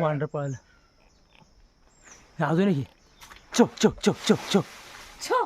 Wander पळालं हे अजून एक आहे. चो चो चो चो चो छो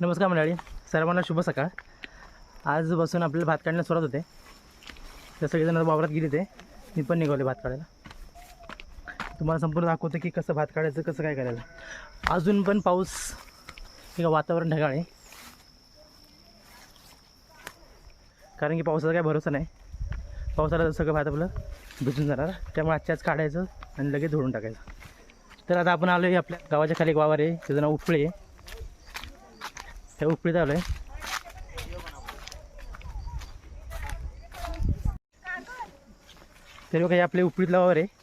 नमस्कार मंडळी सर्वांना शुभ सकाळ. आज बसून आपल्याला भात काढण्यास सुरुवात होते. तर सगळेजण वावरात गेले ते मी पण निघाले भात काढायला. तुम्हाला संपूर्ण दाखवतो की कसं भात काढायचं कसं काय करायचं. अजून पण पाऊस हे वातावरण ढगाळ आहे. कारण की पावसाचा काय भरोसा नाही. पावसाला तर सगळं भात आपलं भिजून जाणार. त्यामुळे आजच्या आज काढायचं आणि लगेच धुडून टाकायचं. तर आता आपण आलो आहे आपल्या गावाच्या खाली एक वावर आहे. त्याचं नाव उपळे आहे. हे उपळीत आलो आहे. तरी बघा हे आपले उपळीतला वावर आहे.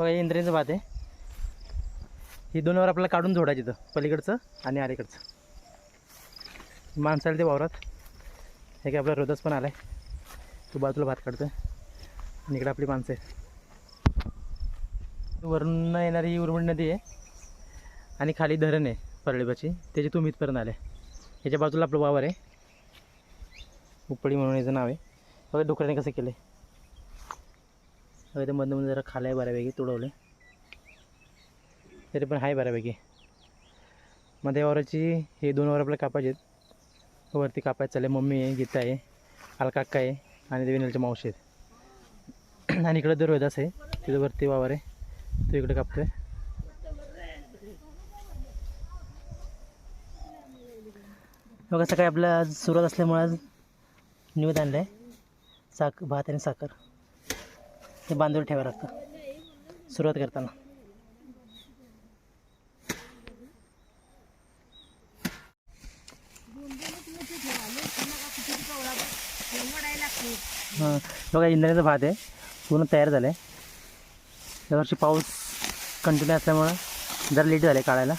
बघा हे भात आहे. ही दोनवर आपल्याला काढून जोडायची तर पलीकडचं आणि अलीकडचं माणसाला ते वावरात. हे काय आपला रोदस पण आला आहे तो बाजूला भात काढतो आणि इकडे आपली माणसं आहेत. वरून येणारी ही उरमणी नदी आहे. आणि खाली धरण आहे परळीबाची त्याची तुम्ही इथपर्यंत आले. याच्या बाजूला आपलं वावर आहे. उपळी म्हणून याचं नाव आहे. बघा डुकराने कसं केलं आहे बघा मधून जरा खाला आहे बऱ्यापैकी तुडवले तरी पण आहे बऱ्यापैकी. मग त्या वावराची हे दोन वावर आपल्या कापायचे आहेत. वरती कापायचं चालले मम्मी आहे गीता आहे अलकाक्का आहे आणि ते विनलच्या मावशी आहेत. आणि इकडं दर वेदास आहे तिथं वरती वावर आहे. तो इकडे कापतोय. बघा सकाळी आपल्या आज सुरुवात असल्यामुळे आज निवेद आणलं आहे साख भात आणि साखर. हे बांधून ठेवावं लागतं सुरुवात करताना. हां बघा इंद्राचा भात आहे. पूर्ण तयार झालं आहे यावर्षी पाऊस कंटिन्यू असल्यामुळं जरा लेट झालं आहे काढायला.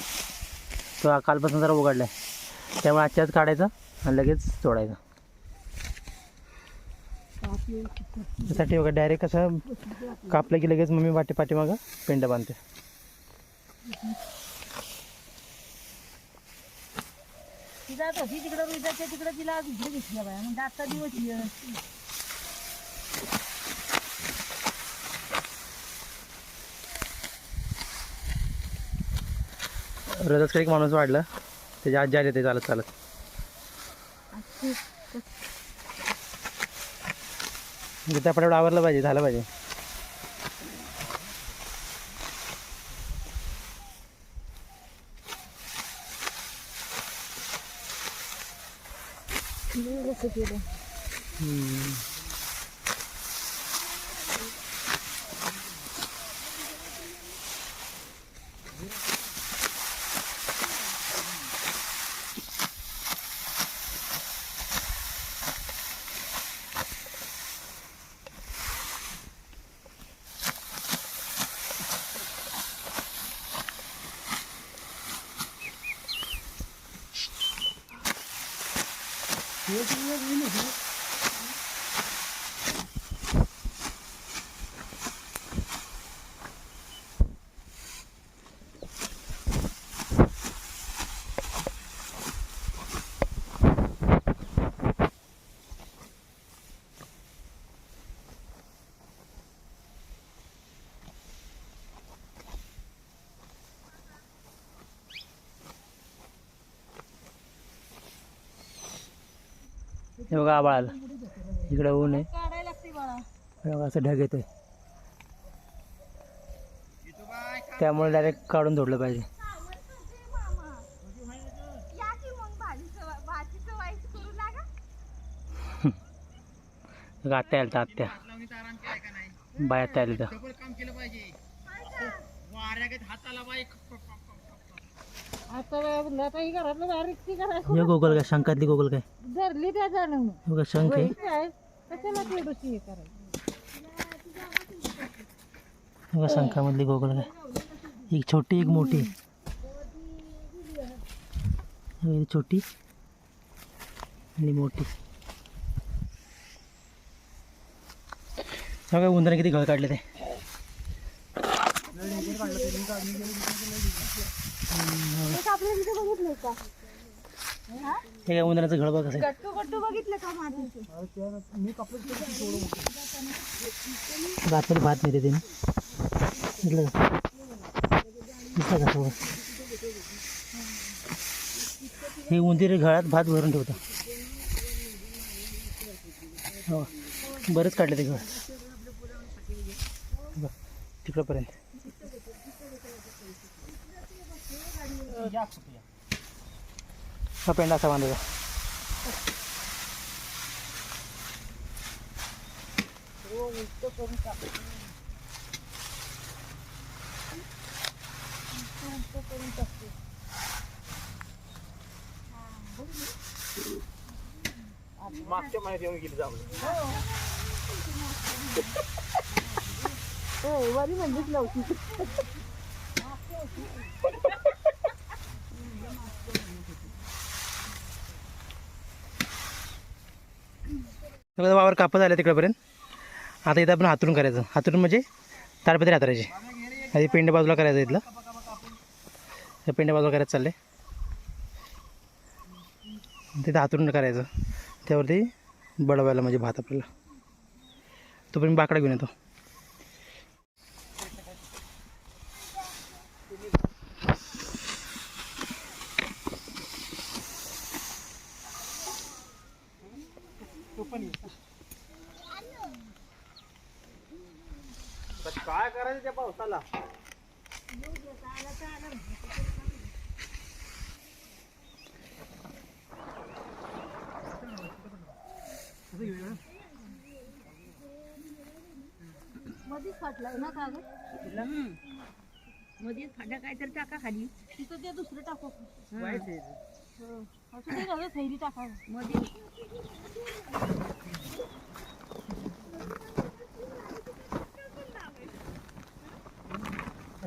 तो कालपासून जरा उघडला आहे त्यामुळे आजच्याच काढायचं आणि लगेच सोडायचं त्यासाठी बघा डायरेक्ट कसं कापलं की लगेच मम्मी वाटे पाठीमागं पेंड बांधते. तिकडं तिला इकडे घेतल्या बाया. म्हणजे आजचा दिवस ये. रोजच एक माणूस वाढलं. त्याच्या आजी आले ते चालत चालत. त्या पटापट आवरलं पाहिजे झालं पाहिजे. कसं केलं हे बघा आबाळ. आलं इकडं ऊन आहे. काढायला लागते बाळा. हे बघा असं ढग येतोय. त्यामुळे डायरेक्ट काढून धोडलं पाहिजे. आत्या आल्या आत्या. बाहेर तयार इथं आता ही घरातलं बारीक ती करायचं गोगल काय? शंकातली गोगल काय? धरली त्या जाणं. हे बघा शंख आहे. काय कशाला थोडीशी हे करायचं? हे बघा शंखामधली गोगल काय? एक छोटी एक मोठी. हे बघा, छोटी आणि मोठी. हे बघा उंदराने किती घळ काढले ते. आपल्या तिथे बघितलंय का? हे? काय उंदराचं घळ बघ कसं. गट्टू गट्टू बघितलं का माझं आतमध्ये भात मिळते त्याने दिसलं का? दिसलं का सगळं हे उंदीर घरात भात भरून ठेवतं. हो. बरेच काढले ते घर. तिकडंपर्यंत. हा पेंडा असा बांधायचा हो वरी म्हणलीच नव्हती. सगळं वावर कापत आलं तिकडपर्यंत. आता इथं आपण हातरून करायचं. हातरून म्हणजे ताडपत्री हातरायची. आधी पेंड बाजूला करायचं इथलं. हे पेंड बाजूला करायचं चालले तिथं हातरून करायचं. त्यावरती बडवायला म्हणजे भात आपल्याला. तोपर्यंत बाकडा घेऊन येतो. मध्येच फाटलाय ना का गं मध्येच फाटा काहीतरी टाका खाली. तिथं ते दुसरं टाकू. हो. असं ते घालत थैली टाका. मध्ये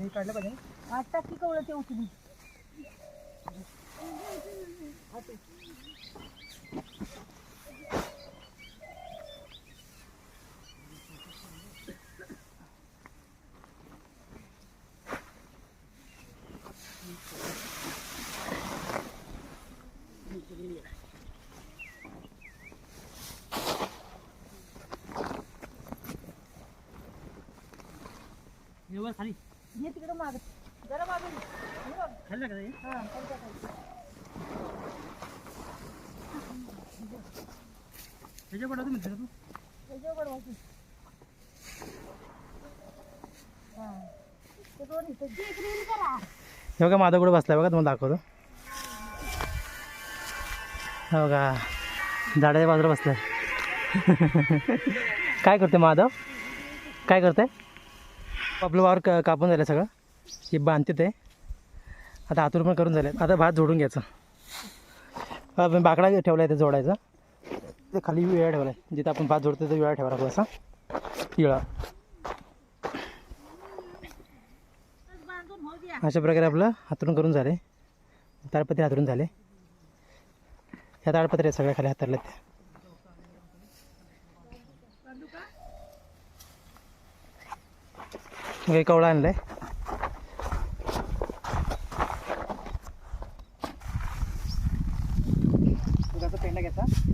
काढलं पाहिजे आठ टाकी कवळं ते. उचलून खाली घे तिकडं माग जरा मागे घे. हे बघ. खाली टाका हा, खाली टाकायचं. त्याच्या पडा तुम्ही तू त्याच्यावर बडवायचं. हा. ते दोन इथं. घे इकडे येऊन करा. हे बघा माधव कुठे बसलाय बघा तुम्हाला दाखवतो हे बघा झाडाच्या बाजूला बसलाय काय करते माधव काय करते आपलं वावर का कापून झालं सगळं. हे बांधते ते. आता हातूर पण करून झाले आता भात जोडून घ्यायचं. आपण बाकडा ठेवला आहे ते जोडायचा. ते खाली विळा ठेवला आहे जिथं आपण भात जोडतो तो विळा ठेवला लागतो असा. विळा अशा प्रकारे आपलं हातरून करून झाले. ताडपत्री हातरून झाले. ह्या ताडपत्र्या सगळ्या खाली हातरल्या त्या मग एक कवळा आणलाय. पेंडा घ्यायचा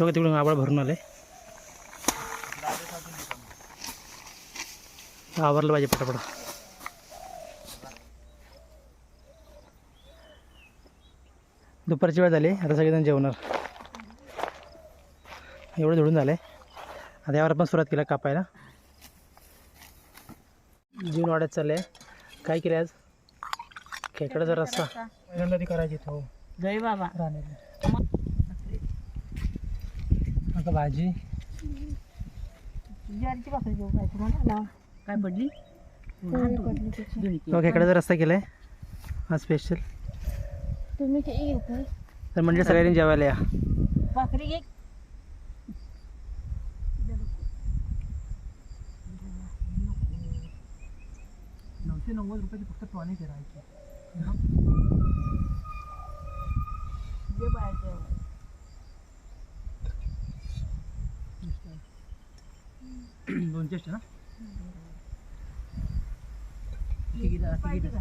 तो का तिकडून आबाळ भरून आले आवरलं पाहिजे पटापट. दुपारची वेळ झाली आता सगळेजण जेवणार. एवढं धुडून झालं आता यावर आपण सुरुवात केला कापायला. जीवन वाढत चाललं आहे काय केलं आज? खेकड्याचा रस्सा नदी करायची तो. जय बाबा. आता भाजी? ज्वारीची भाकरी घेऊ काय तुम्हाला काय पडली? तो खेकड्याचा रस्ता केला आहे हा स्पेशल तुम्ही ते घेताय तर म्हणजे सगळ्यांनी जेवायला या. भाकरी घे. नऊशे नव्वद रुपयाची फक्त टॉनिक फिरायची जे दोन जेवण. दोनशे ना? पाहिजे का?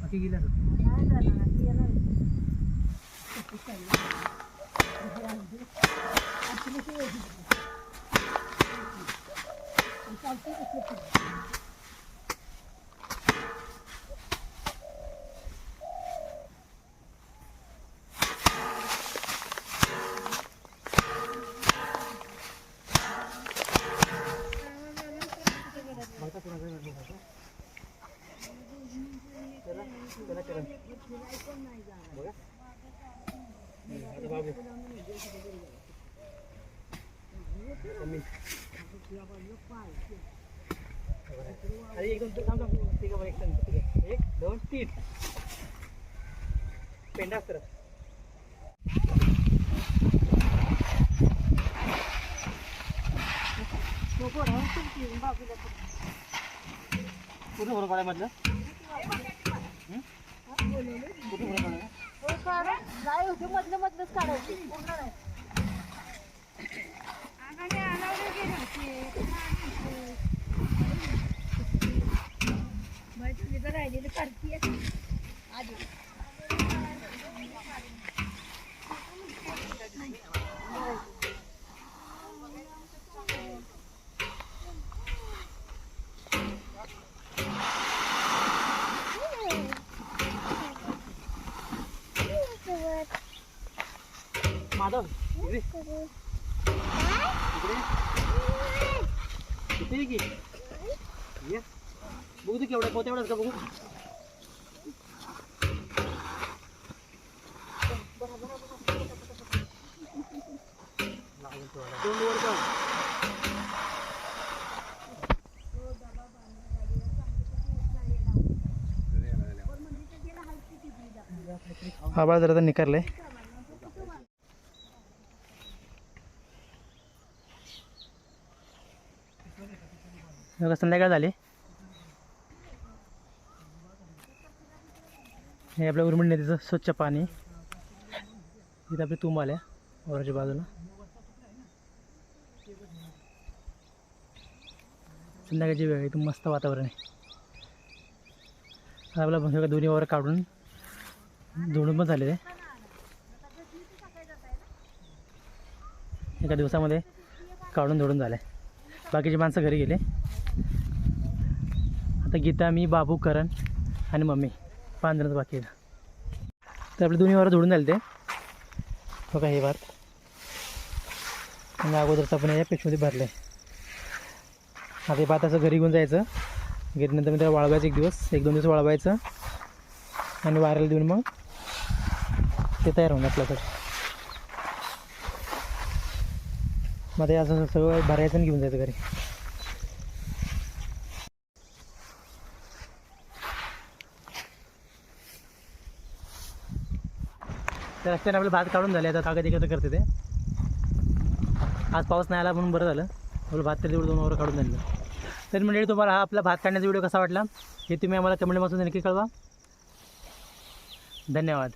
बाकी गेल्या नाही जाणार, ती येणार आहे. एक दोन तीन थांब थांब ठीक आहे बरं, एक second, ठीक आहे. एक दोन तीन पेंडा असतं तो पोरं तुमची बाजूला पड. कुठं बरं काढायमधलं कुठं बरं काढाय हो, काढा. नाही होते मधलं मधलंच काढायची पूर्ण नाही. बाई, तुझी तर राहिलेली करतीये. आधी. माधव इकडे इकडे इथे ये की ये बघू तू केवढं पोत एवढंच का बघू तोंड वर आबाळ जरा निकारलंय बघा संध्याकाळ झाली. हे आपल्या उर्मिण नदीचं स्वच्छ पाणी. इथं आपली तुंब आल्या वराच्या बाजूला संध्याकाळची वेळ आहे मस्त वातावरण आहे. आपला बघा दोन्ही वावर काढून धुणून पण झालेले. एका दिवसामध्ये काढून धुडून झाले. बाकीची माणसं घरी गेले. आता गीता मी बाबू करण आणि मम्मी. पाच जणच बाकी तर आपले दोन्ही वारं धुडून झाले ते. बघा हे भात आणि अगोदरचं आपण या पेशमध्ये भरलं. आहे आता हे भात असं घरी घेऊन जायचं. घरी नंतर मी त्याला वाळवायचं एक दिवस. एक दोन दिवस वाळवायचं. आणि वाऱ्याला देऊन मग ते तयार होऊन आपल्याकडे मग ते असं सगळं भरायचं आणि घेऊन जायचं घरी. त्या रस्त्याने आपले भात काढून झाले आता कागद एकत्र करते ते. आज पाऊस नाही आला म्हणून बरं झालं. आपलं भात तरी दोन वर काढून झालं तर म्हणजे तुम्हाला हा आपला भात काढण्याचा व्हिडिओ कसा वाटला? हे तुम्ही आम्हाला कमेंटमधून नक्की कळवा. धन्यवाद.